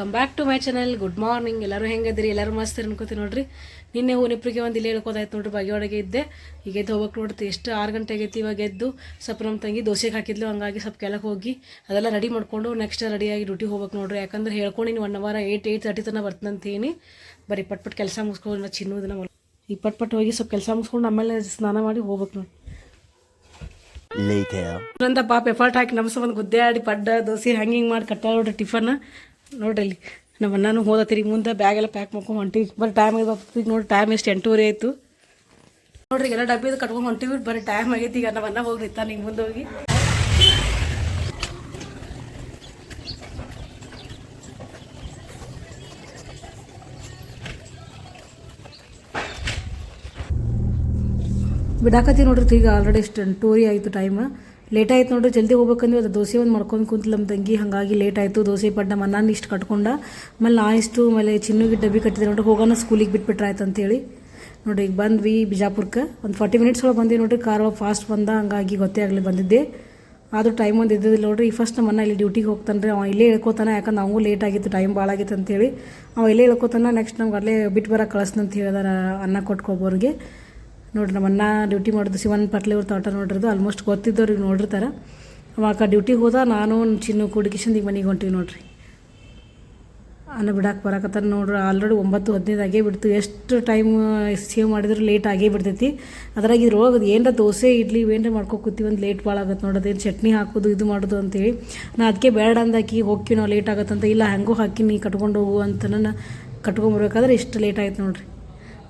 Welcome back to my channel good morning ಎಲ್ಲರೂ ಹೆಂಗದಿರಿ ಎಲ್ಲರೂ ಮಸ್ತ್ ಅನ್ಕೋತೀನಿ ನೋಡ್ರಿ. ನಿನ್ನೆ ಹೂನಿಪ್ರಿಗೆ ಒಂದು ಇಲ್ಲಿ ಹೇಳ್ಕೋದಾಯ್ತು ನೋಡ್ರಿ. ಬಾಗಿಯೊಳಗೆ ಇದ್ದೆ. ಈಗ ಎದ್ದು ಹೋಗಕ್ಕೆ ನೋಡ್ತಿ ಎಷ್ಟು ಆರು ಗಂಟೆ ಆಗೈತಿ ಇವಾಗ ಎದ್ದು. ಸ್ವಲ್ಪ ನಮ್ಮ ತಂಗಿ ದೋಸೆಗೆ ಹಾಕಿದ್ಲು. ಹಂಗಾಗಿ ಸ್ವಲ್ಪ ಕೆಳಗೆ ಹೋಗಿ ಅದೆಲ್ಲ ರೆಡಿ ಮಾಡ್ಕೊಂಡು ನೆಕ್ಸ್ಟ್ ರೆಡಿಯಾಗಿ ಡ್ಯೂಟಿಗೆ ಹೋಗ್ಬೇಕು ನೋಡ್ರಿ. ಯಾಕಂದ್ರೆ ಹೇಳ್ಕೊಂಡು one hour eight eight thirty ತನಕ ಬರ್ತಂತೀನಿ ಬರೀ ಪಟ್ ಪಟ್ ಕೆಲಸ ಮುಗಿಸ್ಕೊಂಡು ಚಿನ್ನೋದನ್ನ ಈ ಪಟ್ ಪಟ್ ಹೋಗಿ ಸ್ವಲ್ಪ ಕೆಲಸ ಮುಗಿಸ್ಕೊಂಡು ಆಮೇಲೆ ಸ್ನಾನ ಮಾಡಿ ಹೋಗ್ಬೇಕು ನೋಡಿ ಪಾಪ ಎಫರ್ಟ್ ಹಾಕಿ ನಮ್ಸ ಒಂದು ಗುದ್ದೆ ಆಡಿ ಪಡ್ಡ ದೋಸೆ. ಹಂಗೆ ಹಿಂಗೆ ಮಾಡಿ ಕಟ್ಟ ನೋಡ್ರಿ ಟಿಫನ್. ನೋಡ್ರಿ ನಮ್ಮ ಅಣ್ಣನೂ ಹೋದತ್ತೀರಿ ಮುಂದೆ ಬ್ಯಾಗೆಲ್ಲ ಪ್ಯಾಕ್ ಮಾಡ್ಕೊಂಡು ಹೊಂಟಿವಿ. ಬರೀ ಟೈಮ್ ಈಗ ನೋಡಿ ಟೈಮ್ ಎಷ್ಟು ಎಂಟೂವರೆ ಆಯಿತು. ನೋಡ್ರಿ ಎಲ್ಲ ಡಬ್ಬಿದು ಕಟ್ಕೊಂಡು ಹೊಂಟಿವಿ. ಬರೀ ಟೈಮ್ ಆಗೈತಿ. ಈಗ ನಮ್ಮ ಅನ್ನ ಹೋಗಿ ನಿಂತಾನ ನೀವು ಮುಂದೆ ಹೋಗಿ. ಬಿಡಾಕತ್ತಿ ನೋಡ್ರಿ, ಈಗ ಆಲ್ರೆಡಿ ಎಷ್ಟು ಟೂರಿ ಆಯಿತು ಟೈಮ್ ಲೇಟ್ ಆಯ್ತು ನೋಡ್ರಿ, ಜಲ್ದಿ ಹೋಗ್ಬೇಕಂದ್ರೆ ಅದು ದೋಸೆ ಒಂದು ಮಾಡ್ಕೊಂಡು ಕುಂತು ನಮ್ಮ ತಂಗಿ. ಹಾಗಾಗಿ ಲೇಟ್ ಆಯಿತು, ದೋಸೆ ಪಡ್ಡ ಮನ್ನಾನ ಇಷ್ಟು ಕಟ್ಕೊಂಡ. ಆಮೇಲೆ ನಾ ಇಷ್ಟು, ಆಮೇಲೆ ಚಿನ್ನುಗೆ ಡಬ್ಬಿ ಕಟ್ಟಿದೆ ನೋಡ್ರಿ, ಹೋಗೋಣ ಸ್ಕೂಲಿಗೆ ಬಿಟ್ಬಿಟ್ರೆ ಆಯ್ತು ಅಂತೇಳಿ. ನೋಡ್ರಿ, ಈಗ ಬಂದ್ವಿ ಬಿಜಾಪುರಕ್ಕೆ ಒಂದು ಫಾರ್ಟಿ ಮಿನಿಟ್ಸ್ ಒಳಗೆ ಬಂದ್ವಿ ನೋಡ್ರಿ ಕಾರ್ ಫಾಸ್ಟ್ ಬಂದ, ಹಂಗಾಗಿ ಗೊತ್ತೇ ಆಗಲಿ ಬಂದಿದ್ದೆ. ಆದರೂ ಟೈಮ್ ಒಂದು ಇದ್ದಿದ್ದಿಲ್ಲ ನೋಡ್ರಿ, ಈ ಫಸ್ಟ್ ನಮ್ಮನ್ನ ಇಲ್ಲಿ ಡ್ಯೂಟಿಗೆ ಹೋಗ್ತಾನೆ ರೀ ಅವ ಇಲ್ಲೇ ಹೇಳ್ಕೊತಾನೆ ಯಾಕಂದ್ರೆ ಅವಂಗೂ ಲೇಟ್ ಆಗಿತ್ತು ಟೈಮ್ ಭಾಳ ಆಗಿತ್ತು ಅಂತೇಳಿ ಅವ ಇಲ್ಲೇ ಹೇಳ್ಕೊತಾನೆ ನೆಕ್ಸ್ಟ್ ನಮ್ಗೆ ಅಲ್ಲೇ ಬಿಟ್ಟು ಬರೋಕೆ ಕಳಿಸ್ತಂತ ಹೇಳಿದಾರ ಅನ್ನ ಕೊಟ್ಕೊಬೋರಿಗೆ. ನೋಡ್ರಿ ನಮ್ಮ ಅಣ್ಣ ಡ್ಯೂಟಿ ಮಾಡೋದು ಶಿವನ್ ಪಟ್ಲೆ ಅವ್ರ ತೋಟ ನೋಡಿರೋದು ಆಲ್ಮೋಸ್ಟ್ ಗೊತ್ತಿದ್ದವ್ರಿಗೆ ನೋಡಿರ್ತಾರೆ. ಅವಾಗ ಡ್ಯೂಟಿಗೆ ಹೋದ, ನಾನು ಚಿನ್ನು ಕುಡಿಕಿಶಂದು ಈಗ ಮನೆಗೆ ಹೊಂಟಿವಿ ನೋಡ್ರಿ. ಅನ್ನ ಬಿಡಕ್ಕೆ ಬರಕತ್ತಾರ ನೋಡ್ರಿ ಆಲ್ರೆಡಿ ಒಂಬತ್ತು, ಹದಿನೈದು ಆಗೇ ಬಿಡ್ತು. ಎಷ್ಟು ಟೈಮ್ ಸೇವ್ ಮಾಡಿದ್ರು ಲೇಟ್ ಆಗೇ ಬಿಡ್ತೈತಿ. ಅದ್ರಾಗ ಇದ್ರೊಳಗೆ ಏನರ ದೋಸೆ, ಇಡ್ಲಿ ಏನರ ಮಾಡ್ಕೋ ಕೂತೀವಿ ಒಂದು ಲೇಟ್ ಭಾಳ ಆಗತ್ತೆ ಏನು ಚಟ್ನಿ ಹಾಕೋದು, ಇದು ಮಾಡೋದು ಅಂತೇಳಿ. ನಾ ಅದಕ್ಕೆ ಬೇಡ ಅಂದಾಕಿ ಹೋಗ್ತೀವಿ ನಾವು ಲೇಟ್ ಆಗತ್ತಂತ, ಇಲ್ಲ ಹಂಗೂ ಹಾಕಿ ನೀ ಕಟ್ಕೊಂಡು ಹೋಗು ಅಂತ ನಾನು ಕಟ್ಕೊಂಬರ್ಬೇಕಾದ್ರೆ ಇಷ್ಟು ಲೇಟ್ ಆಯ್ತು ನೋಡ್ರಿ.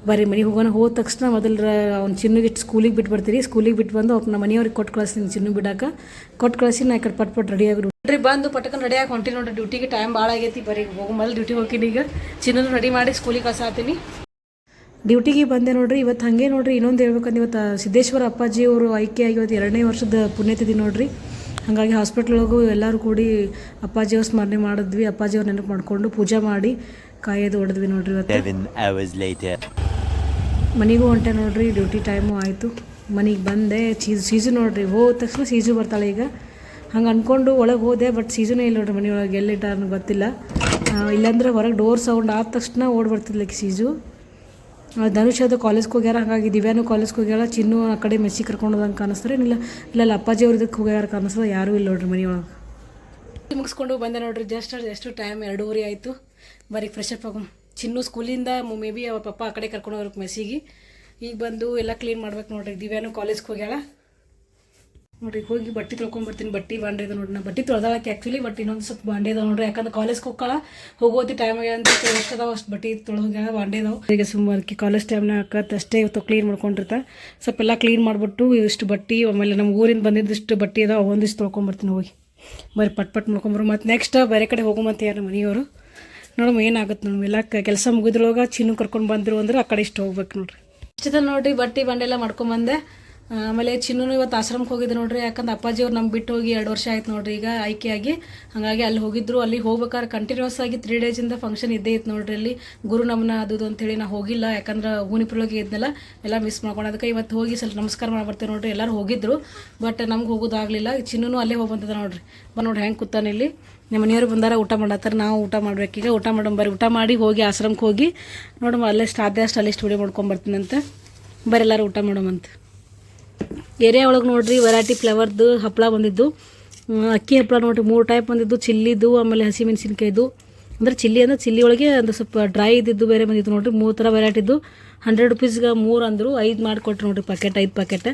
ಬರೀ ಮನೆಗೆ ಹೋಗೋಣ ಹೋದ ತಕ್ಷಣ ಮೊದಲು ಅವ್ನು ಚಿನ್ನುಗೆ ಸ್ಕೂಲಿಗೆ ಬಿಟ್ಟು ಬರ್ತೀರಿ. ಸ್ಕೂಲಿಗೆ ಬಿಟ್ಟು ಬಂದು ಅವ್ನ ನಮ್ಮ ಮನೆಯವ್ರಿಗೆ ಕೊಟ್ಟು ಕಳಿಸ್ತೀನಿ ಚಿನ್ನು ಬಿಡಾಕ. ಕೊಟ್ಟು ಕಳಿಸಿ ನಾ ಈ ಕಡೆ ಪಟ್ ಪಟ್ ರೆಡಿಯಾಗಿ ನೋಡ್ರಿ ಬಂದು ಪಟಕನ್ ರೆಡಿಯಾಗಿ ಹೊಂಟಿ ನೋಡ್ರಿ. ಡ್ಯೂಟಿಗೆ ಟೈಮ್ ಭಾಳ ಆಗೈತಿ. ಬರೀ ಹೋಗೋ ಮೊದಲು ಡ್ಯೂಟಿ ಹೋಗಿನಿ ಈಗ. ಚಿನ್ನನು ರೆಡಿ ಮಾಡಿ ಸ್ಕೂಲಿಗೆ ಕಳ್ಸಾತೀನಿ ಡ್ಯೂಟಿಗೆ ಬಂದೆ ನೋಡ್ರಿ. ಇವತ್ತು ಹಾಗೆ ನೋಡ್ರಿ. ಇನ್ನೊಂದು ಹೇಳ್ಬೇಕಂದ್ರೆ ಇವತ್ತು ಸಿದ್ದೇಶ್ವರ ಅಪ್ಪಾಜಿ ಅವರು ಆಯ್ಕೆಯಾಗಿ ಇವತ್ತು ಎರಡನೇ ವರ್ಷದ ಪುಣ್ಯತಿಥಿ ನೋಡ್ರಿ. ಹಾಗಾಗಿ ಹಾಸ್ಪಿಟ್ಲೊಳಗು ಎಲ್ಲರೂ ಕೂಡಿ ಅಪ್ಪಾಜಿಯವ್ರ ಸ್ಮರಣೆ ಮಾಡಿದ್ವಿ. ಅಪ್ಪಾಜಿಯವ್ರ ನೆನಪು ಮಾಡಿಕೊಂಡು ಪೂಜೆ ಮಾಡಿ ಕಾಯೋದು ಹೊಡೆದ್ವಿ ನೋಡ್ರಿ ಇವತ್ತು. ಮನೆಗೂ ಹೊಂಟೆ ನೋಡ್ರಿ ಡ್ಯೂಟಿ ಟೈಮು ಆಯಿತು. ಮನೆಗೆ ಬಂದೆ, ಚೀಸ್ ಸೀಸು ನೋಡ್ರಿ, ಹೋದ ತಕ್ಷಣ ಸೀಸು ಬರ್ತಾಳೆ ಈಗ. ಹಂಗೆ ಅಂದ್ಕೊಂಡು ಒಳಗೆ ಹೋದೆ ಬಟ್ ಸೀಸನೇ ಇಲ್ಲ ನೋಡ್ರಿ ಮನೆಯೊಳಗೆ ಎಲ್ಲಿಟ್ಟಾರ ಗೊತ್ತಿಲ್ಲ. ಇಲ್ಲಾಂದ್ರೆ ಹೊರಗೆ ಡೋರ್ ಸೌಂಡ್ ಆದ ತಕ್ಷಣ ಓಡಿ ಬರ್ತಿದ್ಲಕ್ಕೆ ಸೀಸು ಧನುಷ್ ಅದು ಕಾಲೇಜ್ಗೆ ಹೋಗ್ಯಾರ, ಹಾಗಾಗಿ ದಿವ್ಯಾನು ಕಾಲೇಜ್ಗೆ ಹೋಗ್ಯಾರ ಚಿನ್ನು ಆ ಕಡೆ ಮೆಸ್ಸಿ ಕರ್ಕೊಂಡೋದಂಗೆ ಕಾಣಿಸ್ತಾರೆ. ಇಲ್ಲ ಇಲ್ಲ ಅಪ್ಪಾಜಿ ಅವ್ರ ಇದಕ್ಕೆ ಹೋಗ್ಯಾರ ಕಾಣಿಸ್ತದೆ ಯಾರೂ ಇಲ್ಲ ನೋಡ್ರಿ ಮನೆಯೊಳಗೆ. ಮುಗಿಸ್ಕೊಂಡು ಬಂದೆ ನೋಡ್ರಿ ಜಸ್ಟ್ ಎಷ್ಟು ಟೈಮ್ ಎರಡೂವರೆ ಆಯಿತು. ಬರೀ ಫ್ರೆಶ್ ಅಪ್ ಆಗು. ಚಿನ್ನು ಸ್ಕೂಲಿಂದ ಮೇ ಬಿ ಅವ್ರ ಪಪ್ಪ ಆ ಕಡೆ ಕರ್ಕೊಂಡು ಹೋಗ್ಬೇಕು ಮೆಸ್ಸಿಗೆ. ಈಗ ಬಂದು ಎಲ್ಲ ಕ್ಲೀನ್ ಮಾಡ್ಬೇಕು ನೋಡ್ರಿ. ದಿವ್ಯಾನು ಕಾಲೇಜ್ಗೆ ಹೋಗ್ಯಾಳ. ನೋಡ್ರಿ, ಹೋಗಿ ಬಟ್ಟೆ ತೊಳ್ಕೊಂಬರ್ತೀನಿ ಬಟ್ಟೆ ಬಾಂಡೆ ಇದೆ ನೋಡ್ರಿ. ನಾ ಬಟ್ಟೆ ತೊಳ್ದಾಳಕ್ಕೆ ಆ್ಯಕ್ಚುಲಿ ಬಟ್ ಇನ್ನೊಂದು ಸ್ವಲ್ಪ ಬಾಂಡೆ ಇದಾವೆ ನೋಡ್ರಿ. ಯಾಕಂದ್ರೆ ಕಾಲೇಜ್ಗೆ ಹೋಗ್ಕಳ ಹೋಗೋತಿ ಟೈಮ್ ಅಂತ ಎಷ್ಟು ಅದಾವ. ಅಷ್ಟು ಬಟ್ಟೆ ತೊಳೆದು ಹೋಗ್ಯಾಳ, ಬಾಂಡೆ ಇದಾವೆ ಈಗ ಕಾಲೇಜ್ ಟೈಮ್ನಾಗ ಅಷ್ಟೇ ಇವತ್ತು ಕ್ಲೀನ್ ಮಾಡ್ಕೊಂಡಿರ್ತ. ಸ್ವಲ್ಪ ಎಲ್ಲ ಕ್ಲೀನ್ ಮಾಡಿಬಿಟ್ಟು ಇಷ್ಟು ಬಟ್ಟೆ, ಆಮೇಲೆ ನಮ್ಮ ಊರಿಂದ ಬಂದಿದ್ದಿಷ್ಟು ಬಟ್ಟೆ ಇದಾವೆ ಒಂದಿಷ್ಟು ತೊಳ್ಕೊಂಬರ್ತೀನಿ ಹೋಗಿ. ಬರೀ ಪಟ್ ಪಟ್ ಮಾಡ್ಕೊಂಬರು ಮತ್ತು ನೆಕ್ಸ್ಟ್ ಬೇರೆ ಕಡೆ ಹೋಗುಮಂತ ಯಾರು ಮನೆಯವರು. ನೋಡಮ್ಮ ಏನಾಗುತ್ತೆ ನೋಡಮ್ ಎಲ್ಲ ಕೆಲಸ ಮುಗಿದ್ರೊಳಗೆ ಚಿನ್ನು ಕರ್ಕೊಂಡು ಬಂದ್ರು ಅಂದ್ರೆ ಆ ಕಡೆ ಇಷ್ಟು ಹೋಗ್ಬೇಕು ನೋಡ್ರಿ. ಇಷ್ಟದ ನೋಡ್ರಿ ಬಟ್ಟೆ ಬಂಡೆಲ್ಲ ಮಾಡ್ಕೊಂಬಂದೆ ಆ, ಆಮೇಲೆ ಚಿನ್ನು ಇವತ್ತು ಆಶ್ರಮಕ್ಕೆ ಹೋಗಿದ್ರು ನೋಡ್ರಿ, ಯಾಕಂದ್ರೆ ಅಪ್ಪಾಜಿ ಅವ್ರು ನಮ್ಗೆ ಬಿಟ್ಟು ಹೋಗಿ ಎರಡು ವರ್ಷ ಆಯ್ತು ನೋಡ್ರಿ, ಈಗ ಆಯ್ಕೆಯಾಗಿ. ಹಾಗಾಗಿ ಅಲ್ಲಿ ಹೋಗಿದ್ರು, ಅಲ್ಲಿ ಹೋಗ್ಬೇಕಾದ್ರೆ ಕಂಟಿನ್ಯೂಸ್ ಆಗಿ ತ್ರೀ ಡೇಸಿಂದ ಫಂಕ್ಷನ್ ಇದ್ದೇ ಇತ್ತು ನೋಡ್ರಿ ಅಲ್ಲಿ. ಗುರು ನಮನ ಅದು ಅಂತೇಳಿ ನಾ ಹೋಗಿಲ್ಲ, ಯಾಕಂದ್ರೆ ಹೂನಿಪುರೊಳಗೆ ಇದ್ನೆಲ್ಲ, ಎಲ್ಲ ಮಿಸ್ ಮಾಡ್ಕೊಂಡು ಅದಕ್ಕೆ ಇವತ್ತು ಹೋಗಿ ಸ್ವಲ್ಪ ನಮಸ್ಕಾರ ಮಾಡಿ ಬರ್ತೇವೆ ನೋಡ್ರಿ, ಎಲ್ಲರೂ ಹೋಗಿದ್ರು. ಬಟ್ ನಮ್ಗೆ ಹೋಗೋದಾಗಲಿಲ್ಲ ಚಿನ್ನೂ ಅಲ್ಲೇ ಹೋಗಿ ನೋಡ್ರಿ. ಬ ನೋಡ್ರಿ, ಹೆಂಗೆ ಕೂತಾನೆ ಇಲ್ಲಿ. ನಮ್ಮ ಮನೆಯವರು ಬಂದಾರ, ಊಟ ಮಾಡತ್ತಾರ, ನಾವು ಊಟ ಮಾಡ್ಬೇಕೀಗ ಊಟ ಮಾಡೋಣ ಬರ್ರಿ. ಊಟ ಮಾಡಿ ಹೋಗಿ ಆಶ್ರಮಕ್ಕೆ ಹೋಗಿ ನೋಡಮ್ಮ, ಅಲ್ಲೇ ಅಷ್ಟು ಅಲ್ಲಿ ಸ್ಟುಡಿಯೋ ವಿಡಿಯೋ ಮಾಡ್ಕೊಂಬರ್ತೀನಂತ ಬರೀ ಎಲ್ಲರೂ ಊಟ ಮಾಡೋಮಂತ ಏರಿಯಾ ಒಳಗೆ ನೋಡ್ರಿ ವೆರೈಟಿ ಫ್ಲೇವರ್ದು ಹಪ್ಪಳ ಬಂದಿದ್ದು. ಅಕ್ಕಿ ಹಪ್ಪಳ ನೋಡ್ರಿ ಮೂರು ಟೈಪ್ ಬಂದಿದ್ದು. ಚಿಲ್ಲಿದು, ಆಮೇಲೆ ಹಸಿಮೆಣಸಿನ್ಕಾಯ್ದು. ಅಂದರೆ ಚಿಲ್ಲಿ ಅಂದ್ರೆ ಚಿಲ್ಲಿ ಒಳಗೆ ಒಂದು ಸ್ವಲ್ಪ ಡ್ರೈ ಇದ್ದಿದ್ದು ಬೇರೆ ಬಂದಿದ್ದು ನೋಡ್ರಿ. ಮೂರು ಥರ ವೆರೈಟಿದ್ದು ಹಂಡ್ರೆಡ್ ರುಪೀಸ್ಗೆ ಮೂರು ಅಂದರು ಐದು ಮಾಡಿಕೊಟ್ರು ನೋಡ್ರಿ ಪ್ಯಾಕೆಟ್ ಐದು ಪ್ಯಾಕೆಟ್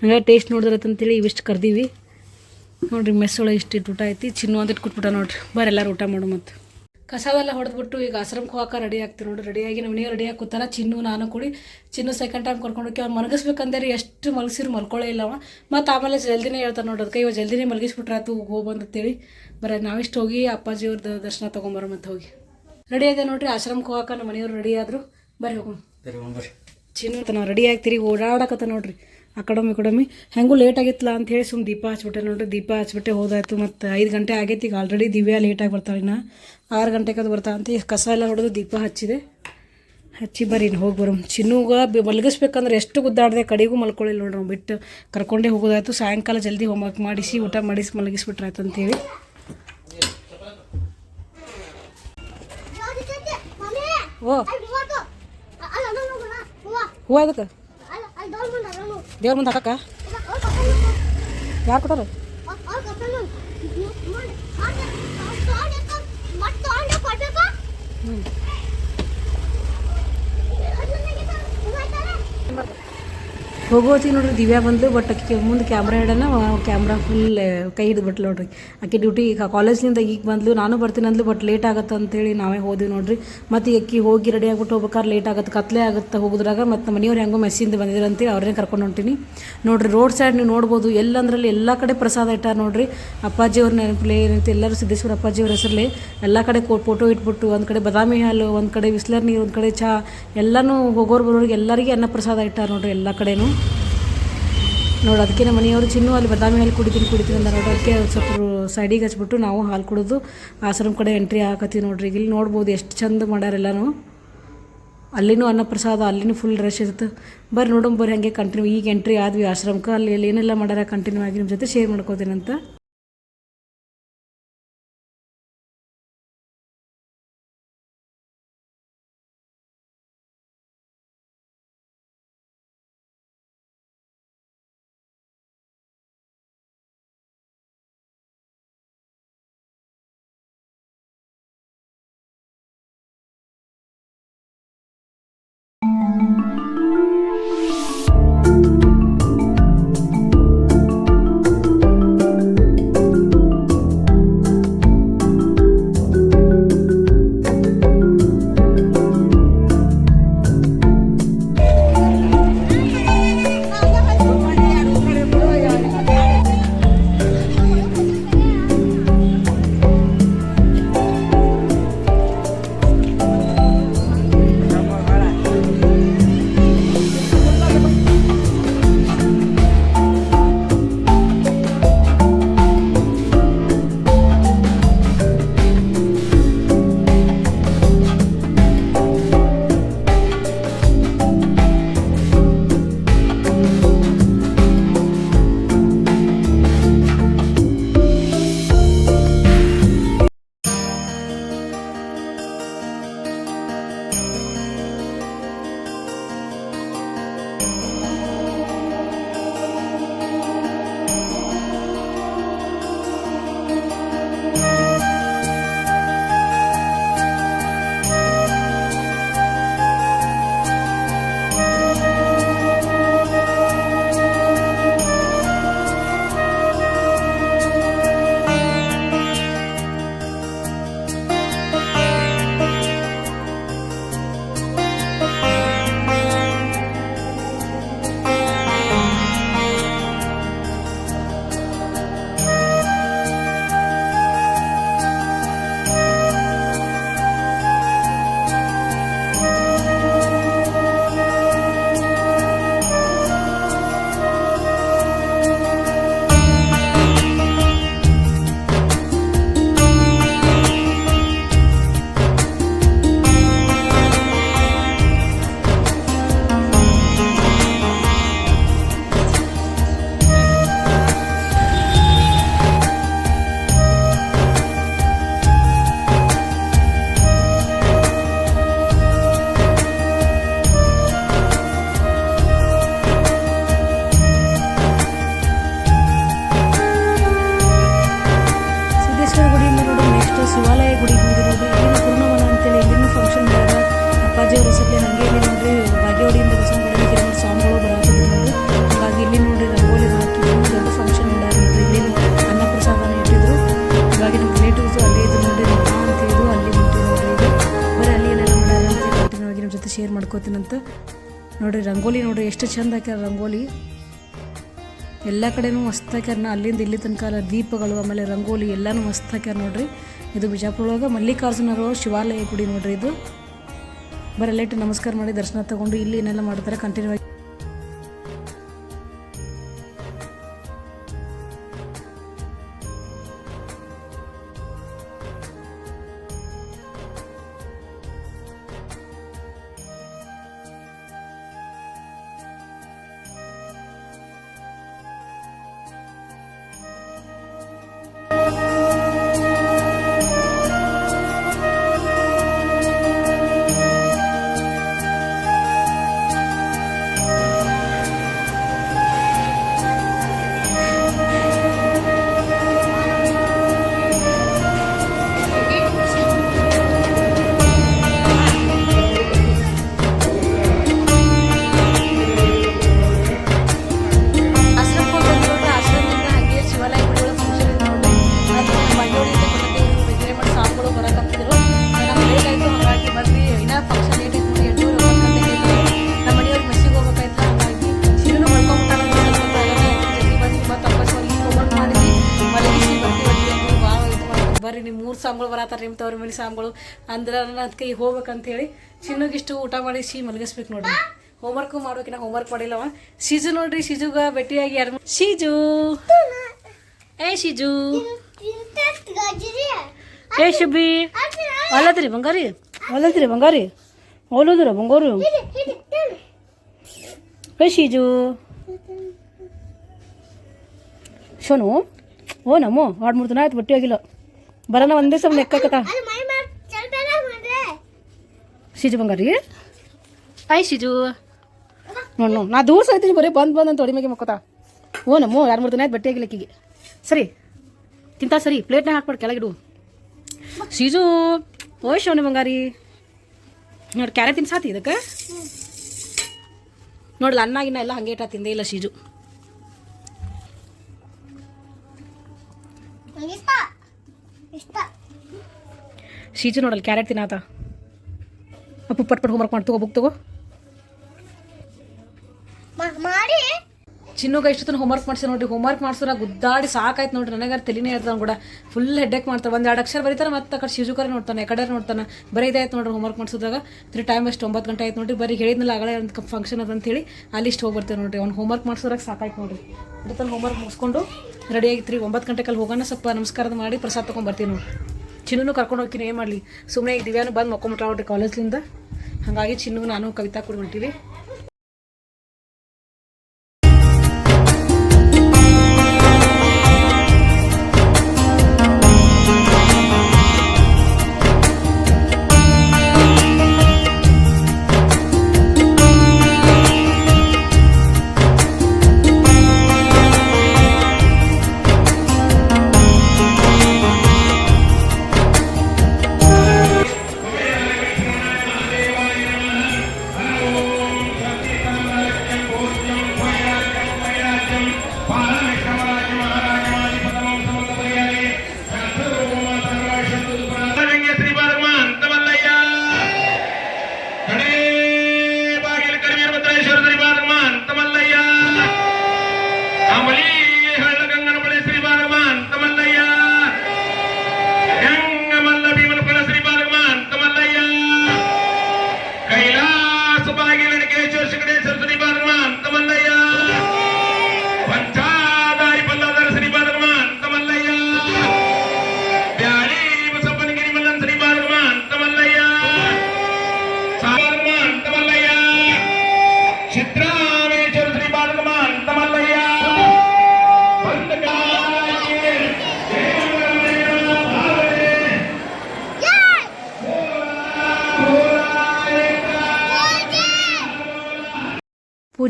ಹಂಗಾಗಿ ಟೇಸ್ಟ್ ನೋಡಿದ್ರತ್ತಂತೇಳಿ ಇವಿಷ್ಟು ಕರ್ದೀವಿ. ನೋಡ್ರಿ ಮೆಸ್ ಇಷ್ಟು ಇಟ್ಟು ಊಟ ಐತಿ. ಚಿನ್ನು ಅಂತ ಇಟ್ಕೊಟ್ಬಿಟ್ಟ ನೋಡ್ರಿ. ಬರೆಲ್ಲರೂ ಊಟ ಮಾಡು ಮತ್ತು. ಕಸವೆಲ್ಲ ಹೊಡೆದ್ಬಿಟ್ಟು ಈಗ ಆಶ್ರಮಕ್ಕೆ ಹೋಗಕ್ಕೆ ರೆಡಿ ಆಗ್ತೀವಿ ನೋಡಿ. ರೆಡಿಯಾಗಿ ನಮ್ಮ ಮನೆಯವ್ರು ರೆಡಿಯಾಗಿ ಕೂತಾರ ಚಿನ್ನು ನಾನು ಕೂಡಿ ಚಿನ್ನು ಸೆಕೆಂಡ್ ಟೈಮ್ ಕರ್ಕೊಂಡು ಹೋಗಿ ಅವ್ನು ಮಲಗಿಸ್ಬೇಕಂದ್ರೆ ಎಷ್ಟು ಮಲಗಿಸಿರು ಮಲ್ಕೊಳ್ಳೇ ಇಲ್ಲವ ಮತ್ತು ಆಮೇಲೆ ಜಲ್ದಿನೇ ಹೇಳ್ತಾರೆ ನೋಡಿ ಅದಕ್ಕೆ ಇವಾಗ ಜಲ್ದಿನೇ ಮಲಗಿಸ್ಬಿಟ್ರೆ ಆಯ್ತು ಹೋಗಿ ಅಂತೇಳಿ. ಬರೀ ನಾವಿಷ್ಟು ಹೋಗಿ ಅಪ್ಪಾಜಿ ಅವ್ರದ್ದು ದರ್ಶನ ತೊಗೊಂಬರೋ ಮತ್ತೆ ಹೋಗಿ. ರೆಡಿ ಆಗಿದೆ ನೋಡ್ರಿ ಆಶ್ರಮಕ್ಕೆ ಹೋಗಕ್ಕೆ ನಮ್ಮ ಮನೆಯವ್ರು ರೆಡಿ ಆದರು. ಬರ್ರಿ ಹೋಗೋಣ. ಚಿನ್ನು ಅಂತ ನಾವು ರೆಡಿ ಆಗ್ತೀರಿ ಓಡಾಡಕತ್ತ ನೋಡ್ರಿ. ಆ ಕಡಮಿ ಕಡಮಿ ಹೆಂಗೂ ಲೇಟ್ ಆಗಿತ್ತಲ್ಲ ಅಂತ ಹೇಳಿ ಸುಮ್ಮನೆ ದೀಪ ಹಚ್ಬಿಟ್ಟೆ ನೋಡ್ರಿ, ದೀಪ ಹಚ್ಬಿಟ್ಟೆ ಹೋದಾಯ್ತು. ಮತ್ತು ಐದು ಗಂಟೆ ಆಗೈತಿ ಈಗ ಆಲ್ರೆಡಿ ದಿವ್ಯಾ ಲೇಟಾಗಿ ಬರ್ತಾಳೆ ಇನ್ನು. ಆರು ಗಂಟೆಗೆ ಅದು ಬರ್ತಾ ಅಂತ ಈಗ ಕಸ ಎಲ್ಲ ಹೊಡೆದು ದೀಪ ಹಚ್ಚಿದೆ. ಹಚ್ಚಿ ಬರ್ರಿ ಹೋಗಿ ಬರೋ ಚಿನ್ನುಗ ಮಲಗಿಸ್ಬೇಕಂದ್ರೆ ಎಷ್ಟು ಗುದ್ದಾಡಿದೆ ಕಡೆಗೂ ಮಲ್ಕೊಳ್ಳಿಲ್ಲ ನೋಡ್ರಿ ಬಿಟ್ಟು. ಕರ್ಕೊಂಡೇ ಹೋಗೋದಾಯ್ತು. ಸಾಯಂಕಾಲ ಜಲ್ದಿ ಹೋಮ್ವರ್ಕ್ ಮಾಡಿಸಿ, ಊಟ ಮಾಡಿಸಿ ಮಲಗಿಸ್ಬಿಟ್ರಾಯ್ತು ಅಂತೇಳಿ ಓ. ಹೂವ ಇದಕ್ಕೆ ದೇವ್ರ ಮುಂದೆ ಹಾಕಕ್ಕ? ಯಾರು ಕೊಟ್ಟರು ಹ್ಞೂ ಹೋಗೋತಿ ನೋಡ್ರಿ, ದಿವ್ಯಾ ಬಂದ್ಲು ಬಟ್ ಆಕೆ ಮುಂದೆ ಕ್ಯಾಮ್ರಾ ಹಿಡನ ಕ್ಯಾಮ್ರಾ ಫುಲ್ ಕೈ ಹಿಡಿದು ಬಿಟ್ಲು ನೋಡ್ರಿ. ಆಕೆ ಡ್ಯೂಟಿ ಈಗ ಕಾಲೇಜ್ನಿಂದ ಈಗ ಬಂದ್ಲು, ನಾನು ಬರ್ತೀನಿ ಅಂದ್ಲು ಬಟ್ ಲೇಟ್ ಆಗತ್ತೆ ಅಂತೇಳಿ ನಾವೇ ಹೋದ್ವಿ ನೋಡ್ರಿ. ಮತ್ತು ಈಗ ಅಕ್ಕಿ ಹೋಗಿ ರೆಡಿ ಆಗ್ಬಿಟ್ಟು ಹೋಗ್ಬೇಕಾದ್ರೆ ಲೇಟ್ ಆಗುತ್ತೆ, ಕತ್ಲೆ ಆಗುತ್ತೆ ಹೋಗೋದ್ರಾಗ, ಮತ್ತು ಮನೆಯವ್ರು ಹೆಂಗೋ ಮೆಸ್ಸಿಂದ ಬಂದಿದ್ರು ಅಂತೇಳಿ ಅವ್ರನ್ನೇ ಕರ್ಕೊಂಡು ಹೊಂಟೀನಿ. ನೋಡ್ರಿ ರೋಡ್ ಸೈಡ್ ನೀವು ನೋಡ್ಬೋದು, ಎಲ್ಲಂದ್ರಲ್ಲಿ ಎಲ್ಲ ಕಡೆ ಪ್ರಸಾದ ಇಟ್ಟಾರ ನೋಡ್ರಿ. ಅಪ್ಪಾಜಿ ಅವ್ರ ನೆನಪಲೆ ಏನಂತ, ಎಲ್ಲರೂ ಸಿದ್ದೇಶ್ವರ ಅಪ್ಪಾಜಿ ಅವ್ರ ಹೆಸರಲ್ಲಿ ಎಲ್ಲ ಕಡೆ ಫೋಟೋ ಇಟ್ಬಿಟ್ಟು, ಒಂದು ಕಡೆ ಬಾದಾಮಿ ಹಾಲು, ಒಂದು ಕಡೆ ಬಿಸ್ಲರ್ ನೀರು, ಒಂದು ಕಡೆ ಚಹಾ ಎಲ್ಲನೂ ಹೋಗೋರು ಬರೋರಿಗೆ ಎಲ್ಲರಿಗೂ ಅನ್ನ ಪ್ರಸಾದ ಇಟ್ಟಾರ ನೋಡ್ರಿ ಎಲ್ಲ ಕಡೆನೂ. ನೋಡಿ, ಅದಕ್ಕೆ ನಮ್ಮ ಮನೆಯವರು ಚಿನ್ನು ಅಲ್ಲಿ ಬದಾಮಿ ಹಾಲು ಕುಡಿತೀನಿ ಕುಡಿತೀನಿ ಅಂತ ನೋಡಿ, ಅದಕ್ಕೆ ಸ್ವಲ್ಪ ಸೈಡಿಗೆ ಹಚ್ಬಿಟ್ಟು ನಾವು ಹಾಲು ಕುಡಿದು ಆಶ್ರಮ ಕಡೆ ಎಂಟ್ರಿ ಹಾಕತ್ತೀವಿ ನೋಡ್ರಿ. ಇಲ್ಲಿ ನೋಡ್ಬೋದು ಎಷ್ಟು ಚಂದ ಮಾಡ್ಯಾರ ಎಲ್ಲನೂ. ಅಲ್ಲಿನೂ ಅನ್ನಪ್ರಸಾದ, ಅಲ್ಲಿನೂ ಫುಲ್ ರಶ್ ಇರುತ್ತೆ. ಬರ್ರಿ ನೋಡೋಣ, ಬರ್ರಿ ಹಾಗೆ ಕಂಟಿನ್ಯೂ ಈಗ ಎಂಟ್ರಿ ಆದ್ವಿ ಆಶ್ರಮಕ್ಕೆ. ಅಲ್ಲಿ ಏನೆಲ್ಲ ಮಾಡ್ಯಾರ ಕಂಟಿನ್ಯೂ ಆಗಿ ನಿಮ್ಮ ಜೊತೆ ಶೇರ್ ಮಾಡ್ಕೋತೀನಂತ ಸಿದ್ದೇಶ್ವರ ಮಾಡ್ಕೋತೀನಂತ ನೋಡ್ರಿ, ರಂಗೋಲಿ ನೋಡ್ರಿ, ಎಷ್ಟು ಚಂದ ಹಾಕ್ಯಾರ ರಂಗೋಲಿ. ಎಲ್ಲ ಕಡೆನೂ ಮಸ್ತ್ ಹಾಕ್ಯಾರ ಅಲ್ಲಿಂದ ಇಲ್ಲಿ ತನಕ ದೀಪಗಳು, ಆಮೇಲೆ ರಂಗೋಲಿ ಎಲ್ಲನೂ ಮಸ್ತ್ ಹಾಕ್ಯಾರ ನೋಡ್ರಿ. ಇದು ಬಿಜಾಪುರ ಒಳಗೆ ಮಲ್ಲಿಕಾರ್ಜುನರು ಶಿವಾಲಯ ಗುಡಿ ನೋಡ್ರಿ ಇದು. ಬರಲೇಟ್ ನಮಸ್ಕಾರ ಮಾಡಿ ದರ್ಶನ ತಗೊಂಡು ಇಲ್ಲಿ ಏನೆಲ್ಲ ಮಾಡ್ತಾರೆ ಕಂಟಿನ್ಯೂ ಬರತ್ತಾರ ನಿಮ್ಮ ತವ್ರ ಮನೆ ಸಾಮ್ಗಳು ಅಂದ್ರೆ ಅದಕ್ಕೆ ಈಗ ಹೋಗ್ಬೇಕಂತ ಹೇಳಿ ಚಿನ್ನಗಿಷ್ಟು ಊಟ ಮಾಡಿ ಸಿ ಮಲಗಿಸ್ಬೇಕು ನೋಡ್ರಿ. ಹೋಮ್ವರ್ಕು ಮಾಡ್ಬೇಕಿನ ಹೋಮ್ವರ್ಕ್ ಮಾಡಿಲ್ಲವ ಶಿಜು ನೋಡ್ರಿ, ಶಿಜುಗ ಭೇಟಿಯಾಗಿ ಯಾರು ಸಿಜು ಏ ಶಿಜು! ಏ ಶುಭಿ ಅಲ್ಲದ್ರಿ ಬಂಗಾರಿ ಅಲ್ಲದ್ರಿ ಬಂಗಾರಿ. ಒಲ್ಲದ್ರ, ಬಂಗಾರು. ಏ ಶಿಜು! ಶೋನು, ಓ ನಮ್ಮ ಎರಡು ಮೂರು ದಿನ ಆಯ್ತು ಬಟ್ಟೆ ಆಗಿಲ್ಲ ಬರೋಣ ಒಂದೇ ಸಮ ಲೆಕ್ಕತ್ತ ಶಿಜು ಬಂಗಾರಿ? ಆಯ್ ಶಿಜು. ನೋಡ್ ನೋಡ್ ನಾ ದೂರ ಸಾಯ್ತೀನಿ ಬರೀ ಬಂದು ಬಂದು ಅಂತ ಮ್ಯಾಗೆ ಮಕ್ಕೋತ. ಓ ನಮ್ಮು ಎರಡು ಮೂರು ದಿನ ಆಯ್ತು ಬಟ್ಟೆ ಆಗಿಲ್ಲ ಆಕಿಗೆ ಸರಿ ತಿಂತ ಸರಿ ಪ್ಲೇಟ್ನಾಗ ಹಾಕ್ಬಿಡು ಕೆಳಗಿಡು. ಶಿಜು ಓಯ್ ಶೋನು ಬಂಗಾರಿ. ನೋಡಿ ಕ್ಯಾರೆಟ್ ತಿನ್ಸಾತಿ ಇದಕ್ಕೆ? ನೋಡಿಲ್ಲ ಅನ್ನ ಗಿನ್ನ ಎಲ್ಲ ಹಂಗೆ ಇಟ್ಟ ತಿಂದೇ ಇಲ್ಲ ಶಿಜು. ಶೀಜು ನೋಡಲ್ಲ ಕ್ಯಾರೆಟ್ ತಿನ್ನಾತ? ಅಪ್ಪು ಪಟ್ ಪಟ್ ಹೋಮ್ವರ್ಕ್ ಮಾಡಿ ತಗೋ ಬುಕ್ ತಗೋ. ಮಾಡಿ. ಚಿನ್ನುಗ ಇಷ್ಟು ತನ ಹೋಮ್ವರ್ಕ್ ಮಾಡ್ಸಿ ನೋಡ್ರಿ ಹೋಮ್ವರ್ಕ್ ಮಾಡ್ಸೋರ ಗುದ್ದಾಡಿ ಸಾಕಾಯ್ತು ನೋಡ್ರಿ ನನಗಾರ ತಲೆನೇ ಇರ್ತಾನೆ ಕೂಡ. ಫುಲ್ ಹೆಡ್ಡೆಕ್ ಮಾಡ್ತಾರೆ. ಒಂದು ಎರಡು ಅಕ್ಷರ ಬರೀತಾರೆ ಮತ್ತೆ ಕಡೆ ಶಿಜುಕರ ನೋಡ್ತಾನೆ ಕಡೆ ನೋಡ್ತಾನೆ. ಬರೀ ಇದಾಯ್ತು ನೋಡ್ರಿ ಹೋಮ್ವರ್ಕ್ ಮಾಡಿಸಿದಾಗ ತ್ರೀ ಟೈಮ್ ಎಷ್ಟು ಒಂಬತ್ತು ಗಂಟೆ ಆಯ್ತು ನೋಡ್ರಿ. ಬರೀ ಹೇಳಿದ್ನಲ್ಲ ಆಗಲೇ ಒಂದು ಫಂಕ್ಷನ್ ಅದ ಅಂತೇಳಿ. ಅಲ್ಲಿ ಇಷ್ಟು ಹೋಗಿ ಬರ್ತೇವೆ ನೋಡ್ರಿ. ಅವ್ನು ಹೋಮ್ವರ್ಕ್ ಮಾಡ್ಸೋರಾಗ ಸಾಕಾಯ್ತು ನೋಡ್ರಿ. ತನ್ನ ಹೋಮ್ವರ್ಕ್ ಮುಗಿಸ್ಕೊಂಡು ರೆಡಿ ರೀ ಒಂಬತ್ತು ಗಂಟೆಗೆ ಹೋಗೋಣ ಸ್ವಲ್ಪ ನಮಸ್ಕಾರದ ಮಾಡಿ ಪ್ರಸಾದ ತೊಗೊಂಡ್ಬರ್ತೀವಿ ನೋಡ್ರಿ. ನೋಡಿ ಚಿನ್ನೂ ಕರ್ಕೊಂಡು ಹೋಗ್ತೀನಿ, ಏನು ಮಾಡಲಿ? ಸುಮ್ಮನೆ ಈಗ ದಿವ್ಯಾನು ಬಂದು ಮಕ್ಕೊಂಬಿಟ್ರ ನೋಡ್ರಿ ಕಾಲೇಜ್ಲಿಂದ ಹಾಗಾಗಿ ಚಿನ್ನು ನಾನು ಕವಿತಾ ಕೂಡ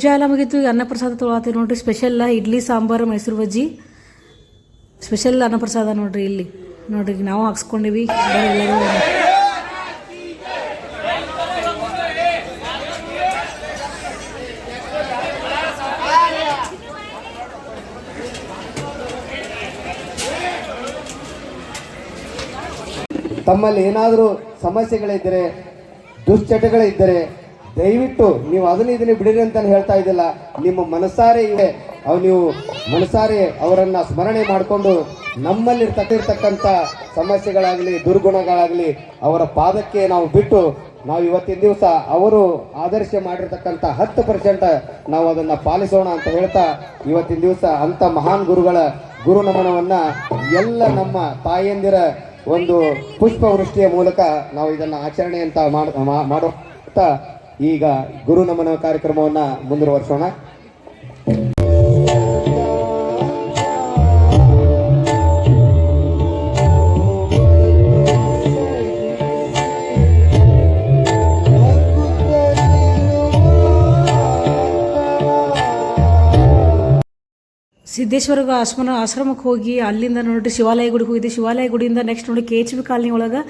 ಪೂಜಾ ಎಲ್ಲ ಮುಗೀತು ಅನ್ನಪ್ರಸಾದ ತೊಗೊಳತ್ತೀವಿ ನೋಡ್ರಿ. ಸ್ಪೆಷಲ್ ಇಡ್ಲಿ, ಸಾಂಬಾರು, ಮೈಸೂರು ಬಜ್ಜಿ. ಸ್ಪೆಷಲ್ ಅನ್ನಪ್ರಸಾದ ನೋಡ್ರಿ ಇಲ್ಲಿ. ನೋಡ್ರಿ ನಾವು ಹಾಕ್ಸ್ಕೊಂಡಿವಿ. ತಮ್ಮಲ್ಲಿ ಏನಾದರೂ ಸಮಸ್ಯೆಗಳಿದ್ದರೆ ದುಶ್ಚಟಗಳಿದ್ದರೆ ದಯವಿಟ್ಟು ನೀವು ಅದನ್ನ ಇದನ್ನ ಬಿಡಿರಿ ಅಂತ ಹೇಳ್ತಾ ಇದ್ದಿಲ್ಲ. ನಿಮ್ಮ ಮನಸಾರೆ ಇವೆ ಅವು ನೀವು ಮನಸಾರೆ ಅವರನ್ನ ಸ್ಮರಣೆ ಮಾಡಿಕೊಂಡು ನಮ್ಮಲ್ಲಿರ್ತಕ್ಕಿರ್ತಕ್ಕಂಥ ಸಮಸ್ಯೆಗಳಾಗಲಿ, ದುರ್ಗುಣಗಳಾಗಲಿ ಅವರ ಪಾದಕ್ಕೆ ನಾವು ಬಿಟ್ಟು ನಾವು ಇವತ್ತಿನ ದಿವಸ ಅವರು ಆದರ್ಶ ಮಾಡಿರ್ತಕ್ಕಂಥ ಹತ್ತು ಪರ್ಸೆಂಟ್ ನಾವು ಅದನ್ನ ಪಾಲಿಸೋಣ ಅಂತ ಹೇಳ್ತಾ ಇವತ್ತಿನ ದಿವಸ ಅಂತ ಮಹಾನ್ ಗುರುಗಳ ಗುರು ನಮನವನ್ನ ಎಲ್ಲ ನಮ್ಮ ತಾಯಂದಿರ ಒಂದು ಪುಷ್ಪವೃಷ್ಟಿಯ ಮೂಲಕ ನಾವು ಇದನ್ನ ಆಚರಣೆ ಅಂತ ಮಾಡೋ ಈಗ ಗುರು ನಮನ ಕಾರ್ಯಕ್ರಮವನ್ನ ಮುಂದುವರಿಸೋಣ. ಸಿದ್ದೇಶ್ವರ ಆಶ್ರಮ, ಆಶ್ರಮಕ್ಕೆ ಹೋಗಿ ಅಲ್ಲಿಂದ ನೋಡ್ರಿ ಶಿವಾಲಯ ಗುಡಿಗೆ ಹೋಗಿದ್ದೆ. ಶಿವಾಲಯ ಗುಡಿಯಿಂದ ನೆಕ್ಸ್ಟ್ ನೋಡಿ ಕೆ ಎಚ್ ಬಿ ಕಾಲನಿ ಒಳಗೆ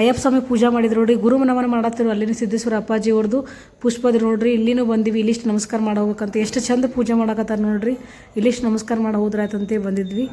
ಅಯ್ಯಪ್ಪ ಸ್ವಾಮಿ ಪೂಜಾ ಮಾಡಿದ್ರು ನೋಡಿ ಗುರು ನಮನ ಮಾಡತ್ತಿರು ಅಲ್ಲಿನ ಸಿದ್ದೇಶ್ವರ ಅಪ್ಪಾಜಿ ಅವ್ರದ್ದು ಪುಷ್ಪದ ನೋಡ್ರಿ, ಇಲ್ಲಿನೂ ಬಂದಿವಿ, ಇಲ್ಲಿಷ್ಟು ನಮಸ್ಕಾರ ಮಾಡಿ ಎಷ್ಟು ಚಂದ ಪೂಜೆ ಮಾಡಕತ್ತಾರ ನೋಡ್ರಿ. ಇಲ್ಲಿಷ್ಟು ನಮಸ್ಕಾರ ಮಾಡಿ ಹೋದ್ರಾಯ್ತಂತೆ ಬಂದಿದ್ವಿ.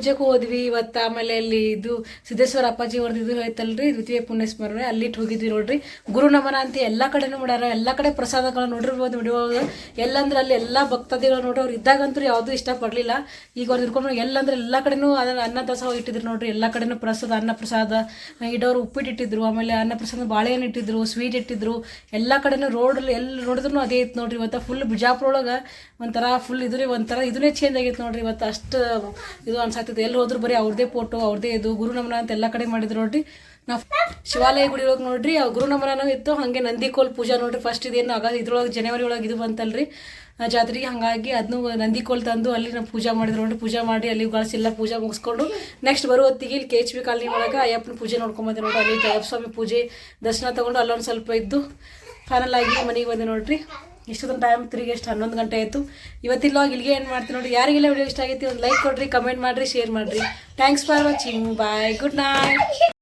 ಪೂಜೆಗೂ ಹೋದ್ವಿ, ಇವತ್ತು ಆಮೇಲೆ ಅಲ್ಲಿ ಇದು ಸಿದ್ದೇಶ್ವರ ಅಪ್ಪಾಜಿ ಅವ್ರದ್ದು ಇದು ಐತಲ್ರಿ, ದ್ವಿತೀಯ ಪುಣ್ಯ ಸ್ಮರಣೆ ಅಲ್ಲಿ ಇಟ್ಟು ಹೋಗಿದ್ವಿ ನೋಡ್ರಿ. ಗುರು ನಮನ ಅಂತ ಎಲ್ಲ ಕಡೆನು ಮಾಡ್ಯಾರ, ಎಲ್ಲ ಕಡೆ ಪ್ರಸಾದಗಳು ನೋಡಿರ್ಬೋದು ವಿಡಿಯೋ ಎಲ್ಲಂದ್ರೆ ಅಲ್ಲಿ ಎಲ್ಲ ಭಕ್ತಾದಿಗಳು ನೋಡ್ರಿ, ಅವ್ರು ಇದ್ದಾಗಂತೂ ಯಾವುದೂ ಇಷ್ಟಪಡಲಿಲ್ಲ ಈಗ ಅವ್ರು ಇರ್ಕೊಂಡು ಎಲ್ಲಂದ್ರೆ ಎಲ್ಲ ಕಡೆನೂ ಅನ್ನ ದಾಸೋಹ ಇಟ್ಟಿದ್ರು ನೋಡ್ರಿ, ಎಲ್ಲ ಕಡೆನು ಪ್ರಸಾದ, ಅನ್ನ ಪ್ರಸಾದ, ಇಡೋರು ಉಪ್ಪಿಟ್ಟು ಇಟ್ಟಿದ್ರು, ಆಮೇಲೆ ಅನ್ನ ಪ್ರಸಾದ ಬಾಳೆಹಣ್ಣು ಇಟ್ಟಿದ್ರು, ಸ್ವೀಟ್ ಇಟ್ಟಿದ್ರು, ಎಲ್ಲ ಕಡೆನೂ ರೋಡ್ ಎಲ್ಲಿ ನೋಡಿದ್ರು ಅದೇ ಇತ್ತು ನೋಡ್ರಿ, ಇವತ್ತು ಫುಲ್ ಬಿಜಾಪುರ ಒಳಗೆ ಒಂಥರ ಫುಲ್ ಇದ್ರಿ ಒಂಥರ, ಇದನ್ನೇ ಚೇಂಜ್ ಆಗೈತೆ ನೋಡ್ರಿ, ಇವತ್ತು ಅಷ್ಟು ಇದು ಅನ್ಸಾಗ್ತದೆ ಎಲ್ಲಿ ಹೋದ್ರು ಬರೀ ಅವ್ರದೇ ಫೋಟೋ ಅವ್ರದೇ ಇದು ಗುರು ನಮನ ಅಂತ ಎಲ್ಲ ಕಡೆ ಮಾಡಿದ್ರು ನೋಡ್ರಿ. ನಾವು ಶಿವಾಲಯ ಗುಡಿ ಒಳಗೆ ನೋಡ್ರಿ, ಆ ಗುರು ಇತ್ತು. ಹಾಗೆ ನಂದಿಕೋಲ್ ಪೂಜಾ ನೋಡ್ರಿ ಫಸ್ಟ್ ಇದೇನು ಆಗ ಇದ್ರೊಳಗೆ ಜನವರಿ ಒಳಗೆ ಇದು ಬಂತಲ್ರಿ. ಜಾತ್ರೆಗೆ ಹಾಗಾಗಿ ಅದನ್ನು ನಂದಿಕೋಲ್ ತಂದು ಅಲ್ಲಿ ನಾವು ಪೂಜಾ ಮಾಡಿದ್ರು ನೋಡ್ರಿ. ಪೂಜಾ ಮಾಡಿ ಅಲ್ಲಿ ಎಲ್ಲ ಪೂಜಾ ಮುಗಿಸ್ಕೊಂಡು ನೆಕ್ಸ್ಟ್ ಬರೋ ಹೊತ್ತಿಗೆ ಇಲ್ಲಿ ಕೆ ಎಚ್ ಬಿ ಕಾಲನಿ ಒಳಗೆ ಅಯ್ಯಪ್ಪನ ಪೂಜೆ ನೋಡ್ಕೊಂಬಂದೆ ನೋಡ್ರಿ. ಅಲ್ಲಿ ಅಯ್ಯಪ್ಪ ಸ್ವಾಮಿ ಪೂಜೆ, ದರ್ಶನ ತಗೊಂಡು ಅಲ್ಲೊಂದು ಸ್ವಲ್ಪ ಇದ್ದು ಫೈನಲ್ ಆಗಿ ಮನೆಗೆ ಬಂದೆ ನೋಡ್ರಿ. ಇಷ್ಟೊಂದು ಟೈಮ್ ತಿರುಗಿ ಎಷ್ಟು ಹನ್ನೊಂದು ಗಂಟೆ ಆಯಿತು. ಇವತ್ತಿಲ್ಲ ಇಲ್ಲಿಗೆ ಏನು ಮಾಡ್ತೀನಿ ನೋಡಿ. ಯಾರಿಗೆಲ್ಲ ವಿಡಿಯೋ ಇಷ್ಟ ಆಗೈತಿ ಒಂದು ಲೈಕ್ ಕೊಡ್ರಿ ಕಮೆಂಟ್ ಮಾಡಿರಿ ಶೇರ್ ಮಾಡಿರಿ. Thanks for watching bye good night